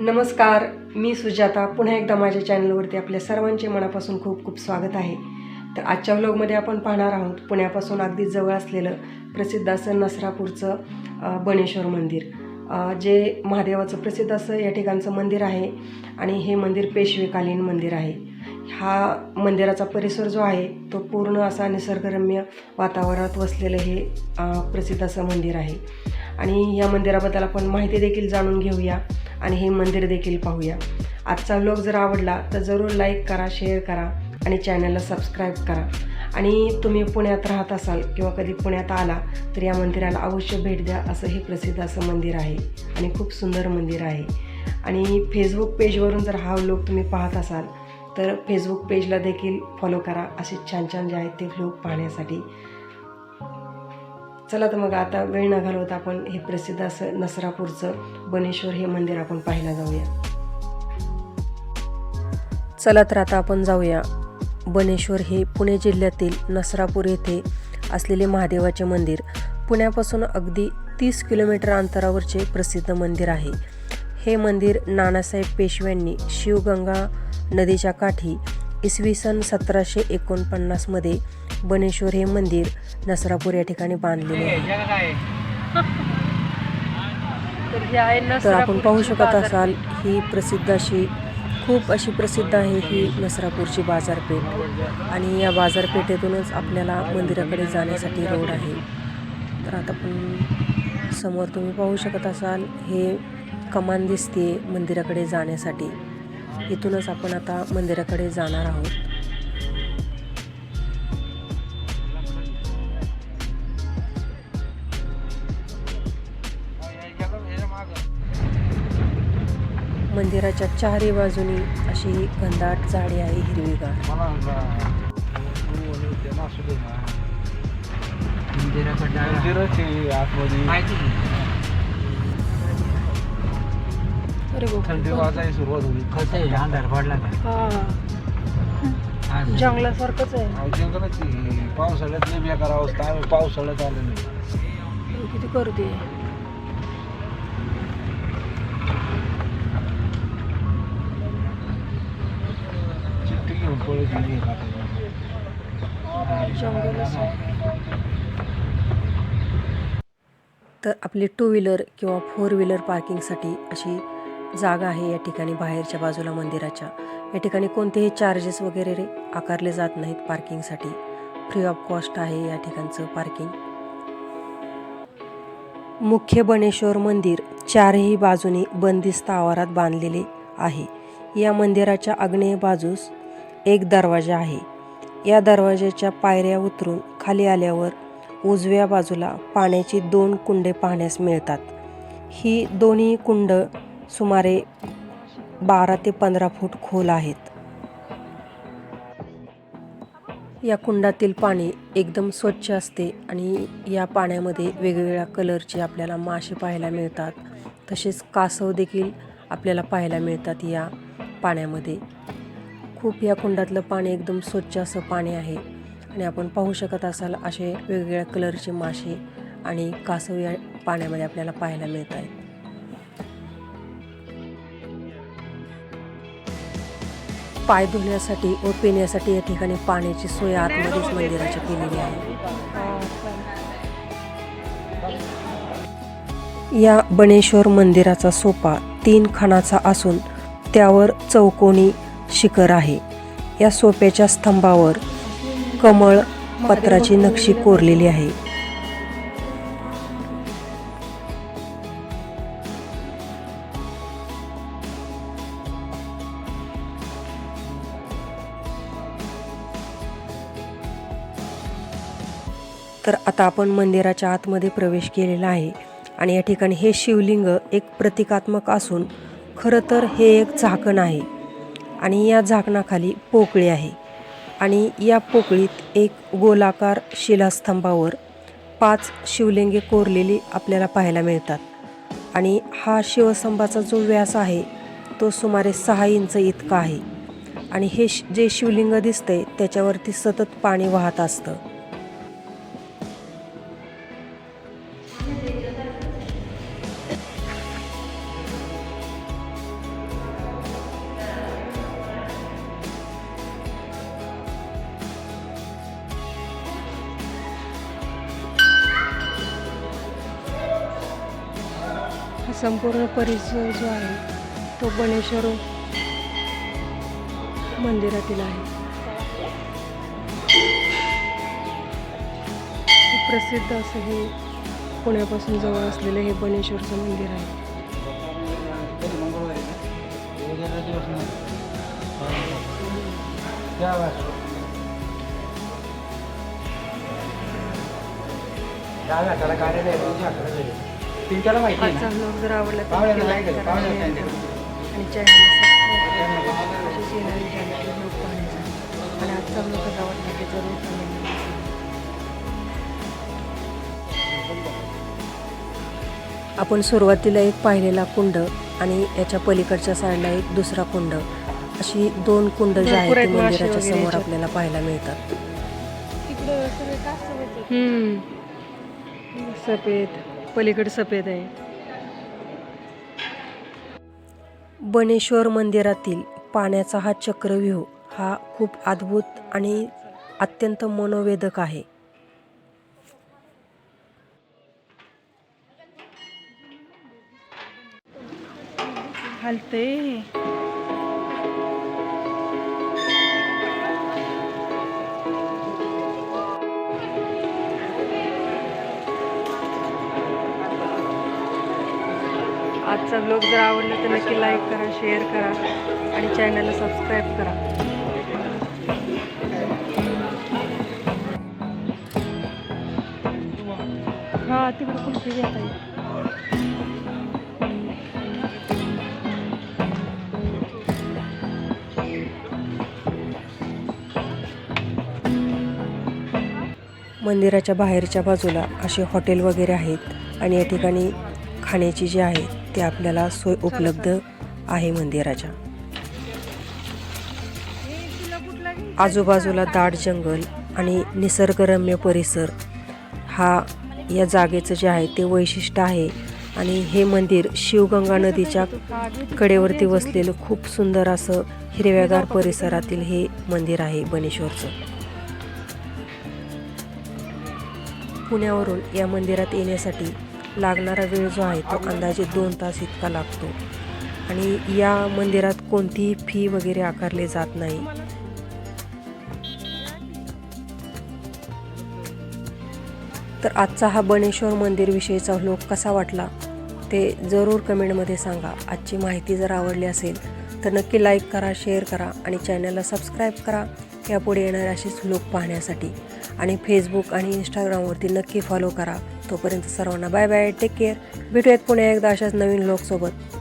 नमस्कार मी सुजाता. पुन्हा एकदा माझ्या चॅनलवरती आपल्या सर्वांचे मनापासून खूप खूप स्वागत आहे. तर आजच्या व्लॉगमध्ये आपण पाहणार आहोत पुण्यापासून अगदी जवळ असलेलं प्रसिद्ध असं नसरापूरचं बणेश्वर बनेश्वर मंदिर. जे महादेवाचं प्रसिद्ध असं या ठिकाणचं मंदिर आहे आणि हे मंदिर पेशवेकालीन मंदिर आहे. हा मंदिराचा परिसर जो आहे तो पूर्ण असा निसर्गरम्य वातावरणात वसलेलं हे प्रसिद्ध असं मंदिर आहे. आणि या मंदिराबद्दल आपण माहिती देखील जाणून घेऊया. आणि हे मंदिर देखील पाहूया. आजचा व्लॉग जर आवडला तर जरूर लाईक करा शेअर करा आणि चॅनलला सबस्क्राईब करा. आणि तुम्ही पुण्यात राहत असाल किंवा कधी पुण्यात आला तर या मंदिराला अवश्य भेट द्या. असं हे प्रसिद्ध असं मंदिर आहे आणि खूप सुंदर मंदिर आहे. आणि फेसबुक पेजवरून जर हा व्लॉग तुम्ही पाहत असाल तर फेसबुक पेजला देखील फॉलो करा. असे छान छान जे आहेत ते व्लॉग पाहण्यासाठी. चला तर मग आता वेळ न घालवता आपण हे प्रसिद्ध असं नसरापूरचं बनेश्वर हे मंदिर आपण पाहायला जाऊया. चला तर आता आपण जाऊया. बनेश्वर हे पुणे जिल्ह्यातील नसरापूर येथे असलेले महादेवाचे मंदिर. पुण्यापासून अगदी तीस किलोमीटर अंतरावरचे प्रसिद्ध मंदिर आहे. हे मंदिर नानासाहेब पेशव्यांनी शिवगंगा नदीच्या काठी इसवी सन सतराशे एकोणपन्नासमध्ये बनेश्वर हे मंदिर नसरापूर या ठिकाणी बांधलेले आहे. तर आपण पाहू शकत असाल ही प्रसिद्ध अशी खूप अशी प्रसिद्ध आहे ही नसरापूरची बाजारपेठ. आणि या बाजारपेठेतूनच आपल्याला मंदिराकडे जाण्यासाठी रोड आहे. तर आता आपण समोर तुम्ही पाहू शकत असाल हे कमान दिसते मंदिराकडे जाण्यासाठी. इथूनच आपण आता मंदिराकडे जाणार आहोत. मंदिराच्या चारही बाजूनी अशी घनदाट झाडे आहे हिरवीगार. अरे थंडी वाजायला सुरुवात होईल कसं आहे? अंधार पडला का? आज जंगलासारखंच आहे. जंगलाची पावसाळ्यात लई बेकार अवस्था आम्ही पावसाळ्यात आलो नाही. किती करते तर आपली टू व्हीलर किंवा फोर व्हीलर पार्किंगसाठी अशी जागा आहे या ठिकाणी बाहेरच्या बाजूला मंदिराच्या. या ठिकाणी कोणतेही चार्जेस वगैरे आकारले जात नाहीत पार्किंगसाठी फ्री ऑफ कॉस्ट आहे या ठिकाणचं पार्किंग मुख्य बनेश्वर मंदिर चारही बाजूने बंदिस्त आवारात बांधलेले आहे. या मंदिराच्या आग्नेय बाजूस एक दरवाजा आहे. या दरवाजाच्या पायऱ्या उतरून खाली आल्यावर उजव्या बाजूला पाण्याची दोन कुंडे पाहण्यास मिळतात. ही दोन्ही कुंड सुमारे बारा ते पंधरा फूट खोल आहेत. या कुंडातील पाणी एकदम स्वच्छ असते आणि या पाण्यामध्ये वेगवेगळ्या कलरचे आपल्याला मासे पाहायला मिळतात. तसेच कासव देखील आपल्याला पाहायला मिळतात या पाण्यामध्ये. खूप या कुंडातलं पाणी एकदम स्वच्छ असं पाणी आहे. आणि आपण पाहू शकत असाल असे वेगवेगळ्या कलरचे मासे आणि कासव या पाण्यामध्ये आपल्याला पाहायला मिळत आहेत. पाय धुण्यासाठी व पिण्यासाठी या ठिकाणी पाण्याची सोय आतमध्येच मंदिराची केलेली आहे. या बनेश्वर मंदिराचा सोपा तीन खणाचा असून त्यावर चौकोनी शिखर आहे. या सोप्याच्या स्तंभावर कमळ पत्राची नक्षी कोरलेली आहे. तर आता आपण मंदिराच्या आतमध्ये प्रवेश केलेला आहे आणि या ठिकाणी हे शिवलिंग एक प्रतिकात्मक असून खरं तर हे एक झाकण आहे. आणि या झाकणाखाली पोकळी आहे. आणि या पोकळीत एक गोलाकार शिलास्तंभावर पाच शिवलिंगे कोरलेली आपल्याला पाहायला मिळतात. आणि हा शिवस्तंभाचा जो व्यास आहे तो सुमारे सहा इंच इतका आहे. आणि हे श- जे शिवलिंग दिसतंय त्याच्यावरती सतत पाणी वाहत असतं. संपूर्ण परिसर जो आहे तो बनेश्वर मंदिरातील आहे. प्रसिद्ध असं हे पुण्यापासून जवळ असलेलं हे बनेश्वरचं मंदिर आहे. त्याला दिवस नाही त्या कार्यालय पिंट्याला माहिती आहे आजचा जर आवडला तर पाहुण्याला नक्की नाही like केलं, करा, पाहुण्याला share नाही करा. आणि चॅनल आजचा आवडला जरूर comment करा. आपण सुरुवातीला एक पाहिलेला कुंड आणि याच्या पलीकडच्या साईडला एक दुसरा कुंड अशी दोन कुंड जे आहेत ते मासे मंदिराच्या वगैरे समोर याच्यात. आपल्याला पाहायला मिळतात हम्म. सफेद पलीकडे सफेद आहे. बनेश्वर मंदिरातील पाण्याचा हा चक्रव्यूह हा खूप अद्भुत आणि अत्यंत मनोवेधक आहे. हलते आजचा ब्लॉग जर आवडला तर नक्की लाईक करा शेअर करा आणि चॅनलला सबस्क्राईब करा. हां तिकडे कुठे घेता येईल मंदिराच्या बाहेरच्या बाजूला असे हॉटेल वगैरे आहेत आणि या ठिकाणी खाण्याची जी आहे ते आपल्याला सोय उपलब्ध आहे मंदिराच्या आजूबाजूला दाट जंगल आणि निसर्गरम्य परिसर हा या जागेचं जे आहे ते वैशिष्ट्य आहे. आणि हे मंदिर शिवगंगा नदीच्या कडेवरती वसलेलं खूप सुंदर असं हिरव्यागार परिसरातील हे मंदिर आहे बनेश्वरचं. पुण्यावरून या मंदिरात येण्यासाठी लागणारा वेळ जो आहे तो अंदाजे दोन तास इतका लागतो. आणि या मंदिरात कोणतीही फी वगैरे आकारली जात नाही. तर आजचा हा बनेश्वर मंदिरविषयीचा लोक कसा वाटला ते जरूर कमेंटमध्ये सांगा. आजची माहिती जर आवडली असेल तर नक्की लाईक करा शेअर करा आणि चॅनलला सबस्क्राईब करा. यापुढे येणारे असेच लोक पाहण्यासाठी. आणि फेसबुक आणि इंस्टाग्रामवरती नक्की फॉलो करा. तोपर्यंत सर्वांना बाय बाय टेक केअर भेटूयात पुन्हा एकदा अशाच नवीन लोकसोबत